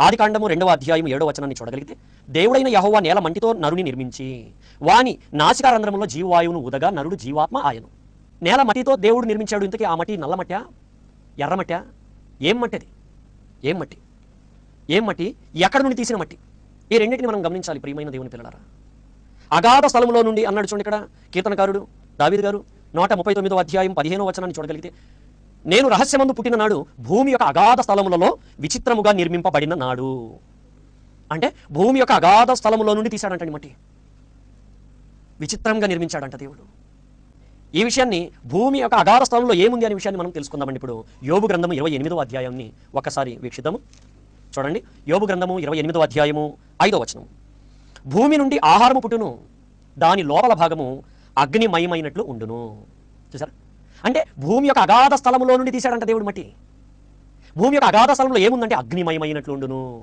ఆదికాండము రెండవ అధ్యాయం ఏడవ వచనాన్ని చూడగలిగితే దేవుడైన యహోవా నేల మంటితో నరుని నిర్మించి వాని నాసికారంధ్రములో జీవవాయువును ఉదగా నరుడు జీవాత్మ ఆయను. నేల మట్టితో దేవుడు నిర్మించాడు. ఇంతకీ ఆ మట్టి నల్ల మట్టా ఏం మట్టి? ఏం మట్టి? ఏం మట్టి? ఎక్కడ నుండి తీసిన మట్టి? ఈ రెండింటిని మనం గమనించాలి ప్రియమైన దేవుని పిల్లలారా. అగాధ స్థలంలో నుండి అన్నాడు చూడండి ఇక్కడ కీర్తనకారుడు దావీద్ గారు నూట ముప్పై తొమ్మిదో అధ్యాయం పదిహేనో వచనాన్ని చూడగలిగితే నేను రహస్యమందు పుట్టిన నాడు భూమి యొక్క అగాధ స్థలములలో విచిత్రముగా నిర్మింపబడిన నాడు. అంటే భూమి యొక్క అగాధ స్థలములో నుండి తీశాడంటండి మట్టి. విచిత్రంగా నిర్మించాడంట దేవుడు. ఈ విషయాన్ని భూమి యొక్క అగాధ స్థలంలో ఏముంది అనే విషయాన్ని మనం తెలుసుకుందామండి ఇప్పుడు. యోగు గ్రంథము ఇరవై ఎనిమిదో అధ్యాయాన్ని ఒకసారి వీక్షిద్దాము. చూడండి. యోగు గ్రంథము ఇరవై ఎనిమిదో అధ్యాయము ఐదో వచనం. భూమి నుండి ఆహారము పుట్టును దాని లోపల భాగము అగ్నిమయమైనట్లు ఉండును. చూసారా అంటే భూమి యొక్క అగాధ స్థలంలో నుండి తీశాడంట దేవుడు మట్టి. భూమి యొక్క అగాధ స్థలంలో ఏముందంటే అగ్నిమయమైనట్లుండును